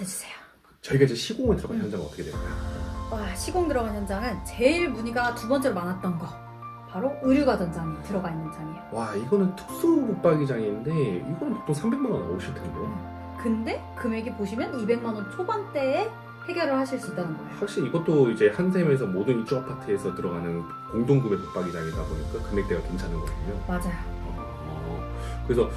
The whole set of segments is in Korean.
해주세요. 저희가 이제 시공에 들어간 현장은 어떻게 될까요? 와, 시공 들어간 현장은 제일 문의가 두 번째로 많았던 거. 바로 의류가 전장이 들어가 있는 장이에요. 와 이거는 특수 붙박이장인데 이거는 보통 300만 원 나오실 텐데요. 근데 금액이 보시면 200만 원 초반대에 해결을 하실 수 있다는 거예요. 확실히 이것도 이제 한샘에서 모든 입주 아파트에서 들어가는 공동구매 붙박이장이다 보니까 금액대가 괜찮은 거군요. 맞아요. 어, 그래서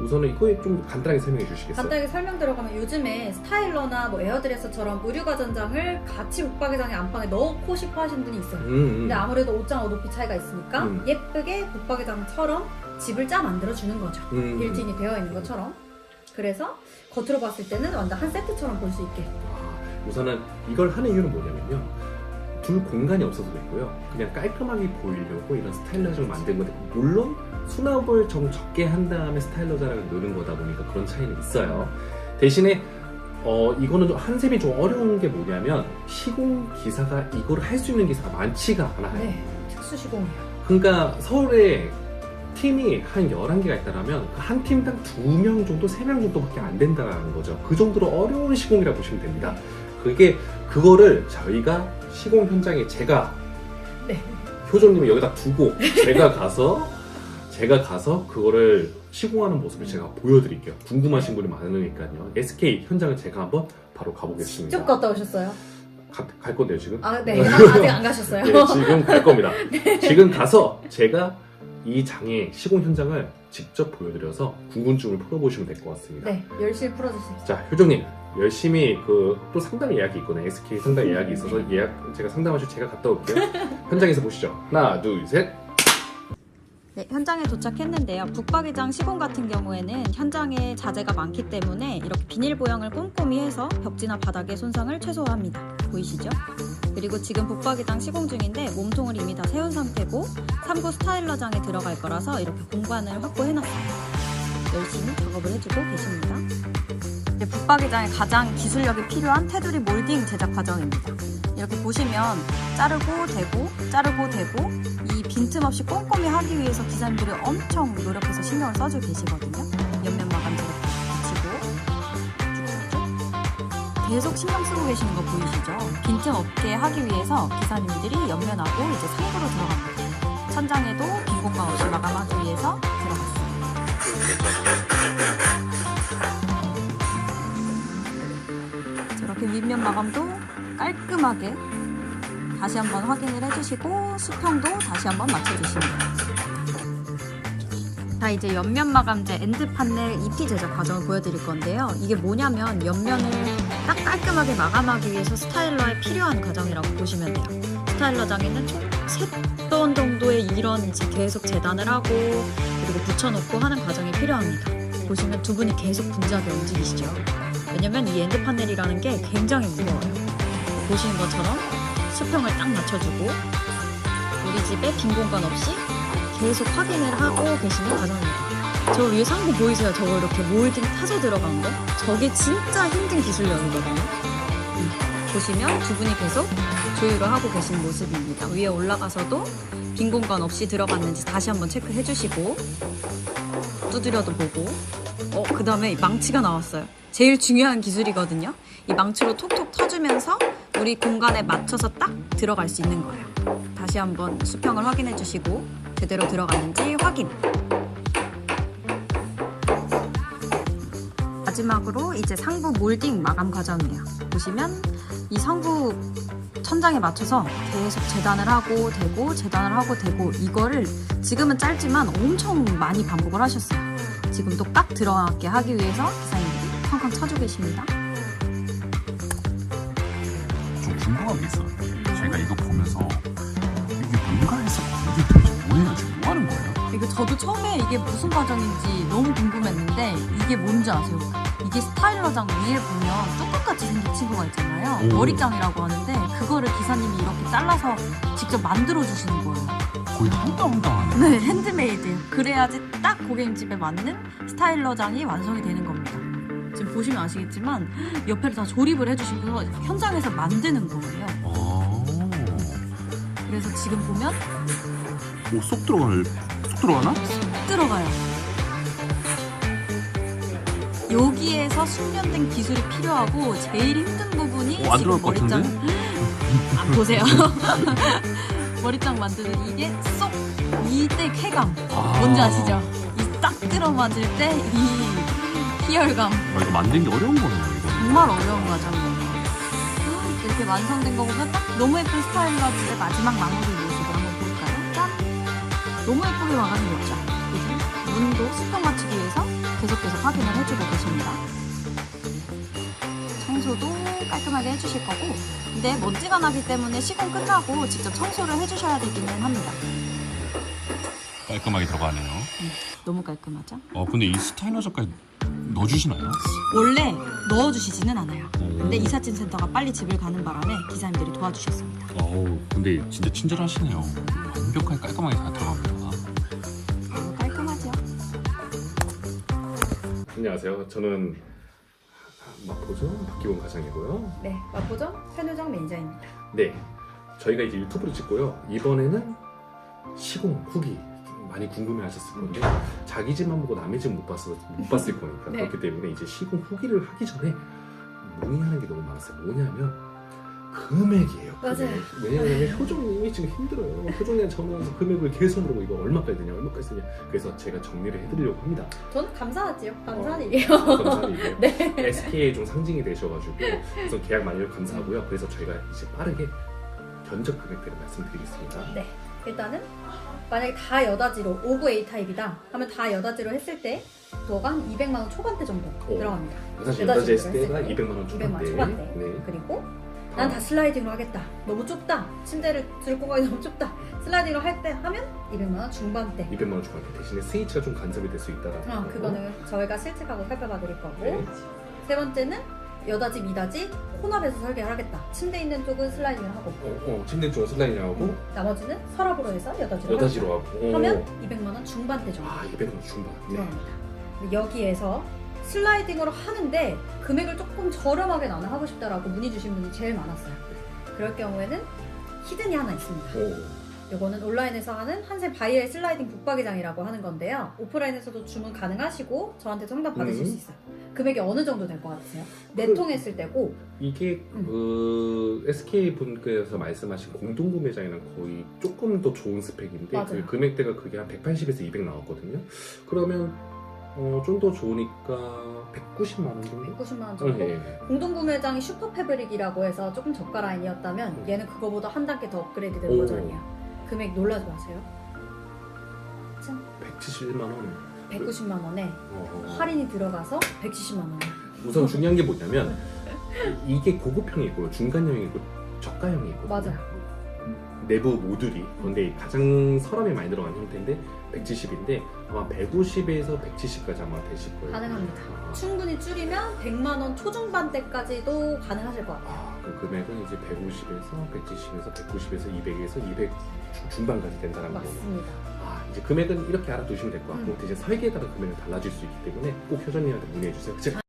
우선은 이거에 좀 간단하게 설명해 주시겠어요? 간단하게 설명 들어가면 요즘에 스타일러나 뭐 에어드레서처럼 의류가 전장을 같이 붙박이장의 안방에 넣고 싶어 하시는 분이 있어요. 음, 음. 근데 아무래도 옷장하고 높이 차이가 있으니까 음. 예쁘게 붙박이장처럼 집을 짜 만들어 주는 거죠. 음. 빌트인이 되어 있는 것처럼. 그래서 겉으로 봤을 때는 완전 한 세트처럼 볼 수 있게. 아, 우선은 이걸 하는 이유는 뭐냐면요. 둘 공간이 없어도 되고요. 그냥 깔끔하게 보이려고 이런 스타일러장을 만든 건데 물론 수납을 좀 적게 한 다음에 스타일러장을 넣는 거다 보니까 그런 차이는 있어요. 대신에 어 이거는 좀 한샘이 좀 어려운 게 뭐냐면 시공 기사가 이걸 할 수 있는 기사가 많지가 않아요. 네, 특수 시공이에요. 그러니까 서울에 팀이 한 11개가 있다면 그한 팀당 2명 정도, 3명 정도밖에 안 된다는 거죠. 그 정도로 어려운 시공이라고 보시면 됩니다. 그게 그거를 저희가 시공 현장에 제가 네. 효정님을 여기다 두고 제가 가서 제가 가서 그거를 시공하는 모습을 제가 보여드릴게요. 궁금하신 분이 많으니까요. SK 현장을 제가 한번 바로 가보겠습니다. 쭉 갔다 오셨어요? 가- 갈 건데요 지금? 아, 네. 아직 안 가셨어요. 예, 지금 갈 겁니다. 지금 가서 제가 이 장의 시공 현장을 직접 보여드려서 궁금증을 풀어보시면 될 것 같습니다. 네, 열심히 풀어주십시오. 자, 효정님 열심히 그 또 상담 예약이 있거든요. SK 상담 예약이 있어서 예약 제가 상담하실 제가 갔다 올게요. 현장에서 보시죠. 하나, 둘, 셋. 네, 현장에 도착했는데요. 북박이장 시공 같은 경우에는 현장에 자재가 많기 때문에 이렇게 비닐 보양을 꼼꼼히 해서 벽지나 바닥의 손상을 최소화합니다. 보이시죠? 그리고 지금 북박이장 시공 중인데 몸통을 이미 다 세운 상태고 3구 스타일러장에 들어갈 거라서 이렇게 공간을 확보해놨어요. 열심히 작업을 해주고 계십니다. 이제 북박이장에 가장 기술력이 필요한 테두리 몰딩 제작 과정입니다. 이렇게 보시면 자르고 대고 자르고 대고 이 빈틈 없이 꼼꼼히 하기 위해서 기사님들이 엄청 노력해서 신경을 써주고 계시거든요. 옆면 마감 제가 붙이고 계속 신경 쓰고 계시는 거 보이시죠? 빈틈 없게 하기 위해서 기사님들이 옆면하고 이제 상부로 들어갑니다. 천장에도 빈 공간 없이 마감하기 위해서 마감도 깔끔하게 다시 한번 확인을 해주시고 수평도 다시 한번 맞춰주시면 돼요. 자 이제 옆면 마감재 엔드 판넬 EP 제작 과정을 보여드릴 건데요. 이게 뭐냐면 옆면을 딱 깔끔하게 마감하기 위해서 스타일러에 필요한 과정이라고 보시면 돼요. 스타일러장에는 총 3번 정도의 이런 이제 계속 재단을 하고 그리고 붙여놓고 하는 과정이 필요합니다. 보시면 두 분이 계속 분주하게 움직이시죠. 왜냐면 이 엔드 판넬이라는 게 굉장히 무거워요. 보시는 것처럼 수평을 딱 맞춰주고 우리 집에 빈 공간 없이 계속 확인을 하고 계시는 과정입니다. 저 위에 상부 보이세요? 저거 이렇게 몰딩 타서 들어간 거? 저게 진짜 힘든 기술력이거든요. 음, 보시면 두 분이 계속 조율을 하고 계신 모습입니다. 위에 올라가서도 빈 공간 없이 들어갔는지 다시 한번 체크해 주시고 두드려도 보고 어, 그 다음에 망치가 나왔어요. 제일 중요한 기술이거든요. 이 망치로 톡톡 터주면서 우리 공간에 맞춰서 딱 들어갈 수 있는 거예요. 다시 한번 수평을 확인해 주시고 제대로 들어갔는지 확인. 마지막으로 이제 상부 몰딩 마감 과정이에요. 보시면 이 상부 천장에 맞춰서 계속 재단을 하고 되고 재단을 하고 되고 이거를 지금은 짧지만 엄청 많이 반복을 하셨어요. 지금도 딱 들어가게 하기 위해서 기사님 쾅쾅 쳐주고 계십니다. 좀 궁금한 게 있어요. 제가 이거 보면서 이게 뭔가 해서 이게 도대체 뭐예요? 지금 뭐 하는 거예요? 이거 저도 처음에 이게 무슨 과정인지 너무 궁금했는데 이게 뭔지 아세요? 이게 스타일러장 위에 보면 뚜껑같이 생긴 친구가 있잖아요. 오. 머리장이라고 하는데 그거를 기사님이 이렇게 잘라서 직접 만들어 주시는 거예요. 거의 한땀한땀 네, 핸드메이드예요. 그래야지 딱 고객님 집에 맞는 스타일러장이 완성이 되는 겁니다. 보시면 아시겠지만 옆에를 다 조립을 해주시면서 현장에서 만드는 거예요. 아, 그래서 지금 보면 뭐쏙 들어갈, 쏙 들어가나? 들어가요. 여기에서 숙련된 기술이 필요하고 제일 힘든 부분이 어, 안 지금 것 머리장 같은데? 아, 보세요. 머리장 만드는 이게 쏙 이때 쾌감 아. 뭔지 아시죠? 이 딱 들어맞을 때 이 희열감 아, 이거 만든 게 어려운 거네요, 이거. 정말 어려운 과정이에요. 이렇게 완성된 거 보면 딱 너무 예쁜 스타일러즈의 마지막 마무리 모습을 한번 볼까요? 짠! 너무 예쁘게 마감이 됐죠? 그죠? 문도 수평 맞추기 위해서 계속 계속 확인을 해주고 계십니다. 청소도 깔끔하게 해주실 거고 근데 먼지가 나기 때문에 시공 끝나고 직접 청소를 해주셔야 되기는 합니다. 깔끔하게 들어가네요. 너무 깔끔하죠? 어, 근데 이 스타일러저까지 넣어주시나요? 원래 넣어주시지는 않아요. 오. 근데 이삿짐 센터가 빨리 집을 가는 바람에 기사님들이 도와주셨습니다. 어우, 근데 진짜 친절하시네요. 완벽하게 깔끔하게 잘 들어갑니다. 너무 깔끔하죠? 안녕하세요. 저는 마포죠 박기원 과장이고요. 네, 맛보죠? 편유정 매니저입니다. 네, 저희가 이제 유튜브를 찍고요. 이번에는 시공 후기 많이 궁금해하셨을 건데 자기 집만 보고 남의 집 못 봤어 못 봤을 거니까 네. 그렇기 때문에 이제 시공 후기를 하기 전에 문의하는 게 너무 많았어요. 뭐냐면 금액이에요. 금액. 맞아요. 왜냐하면 효정님이 지금 힘들어요. 효정님 전화해서 금액을 계속 물어보고 이거 얼마까지 되냐, 얼마까지 되냐. 그래서 제가 정리를 해드리려고 합니다. 저는 감사하지요. 감사한 어. 일이에요. 감사한 일이에요. 네. SK의 좀 상징이 되셔가지고 우선 계약 만료를 감사하고요. 그래서 저희가 이제 빠르게 견적 금액대를 말씀드리겠습니다. 네. 일단은 만약에 다 여다지로 5구 A 타입이다 하면 다 여다지로 했을 때 도어가 200만 원 초반대 정도 오. 들어갑니다. 사실 여다지 여다지 했을 때가 때 200만 원 200만 초반대. 원 초반대. 네. 그리고 난 다 슬라이딩으로 하겠다. 너무 좁다. 침대를 들 공간이 너무 좁다. 슬라이딩으로 할 때 하면 200만 원 중반대. 200만 원 초반대 대신에 스위치가 좀 간섭이 될 수 있다라는 어, 거. 그거는 저희가 실측하고 살펴봐 드릴 거고 네. 세 번째는 여다지 미다지 혼합해서 설계를 하겠다. 침대 있는 쪽은 슬라이딩을 하고 어, 어, 침대 쪽은 슬라이딩 하고 나머지는 서랍으로 해서 여다지로 여다지로. 하고. 오. 하면 200만 원 중반대 정도 아 200만 원 중반. 네. 들어갑니다. 근데 여기에서 슬라이딩으로 하는데 금액을 조금 저렴하게 나는 하고 싶다라고 문의 주신 분이 제일 많았어요. 그럴 경우에는 히든이 하나 있습니다. 오. 이거는 온라인에서 하는 한샘 바이엘 슬라이딩 북박이장이라고 하는 건데요. 오프라인에서도 주문 가능하시고 저한테도 상담 받으실 음. 수 있어요. 금액이 어느 정도 될 것 같으세요? 그- 내통했을 때고 이게 음. 그 SK 분께서 말씀하신 공동 구매장이랑 거의 조금 더 좋은 스펙인데 맞아요. 그 금액대가 그게 한 180에서 200 나왔거든요. 그러면 어, 좀 더 좋으니까 190만 원 정도. 190만 원 어, 정도. 예, 예. 공동 구매장이 슈퍼 패브릭이라고 해서 조금 저가 라인이었다면 음. 얘는 그거보다 한 단계 더 업그레이드 된 오. 버전이에요. 금액 놀라지 마세요. 171만 원. 190만 원에 어, 할인이 들어가서 170만 원. 우선 중요한 게 뭐냐면 이게 고급형이 있고 중간형이 있고 저가형이 있고 맞아요. 내부 모듈이 그런데 가장 서랍이 많이 들어간 형태인데 170인데 아마 150에서 170까지 아마 되실 거예요. 가능합니다. 아, 충분히 줄이면 100만 원 초중반대까지도 가능하실 것 같아요. 아, 그 금액은 이제 150에서 170에서 190에서 200에서 200 중- 중반까지 된다는 거예요. 맞습니다. 아, 이제 금액은 이렇게 알아두시면 될 것 같고 음. 대신 설계에 따라 금액은 달라질 수 있기 때문에 꼭 효전님한테 문의해 주세요. 제가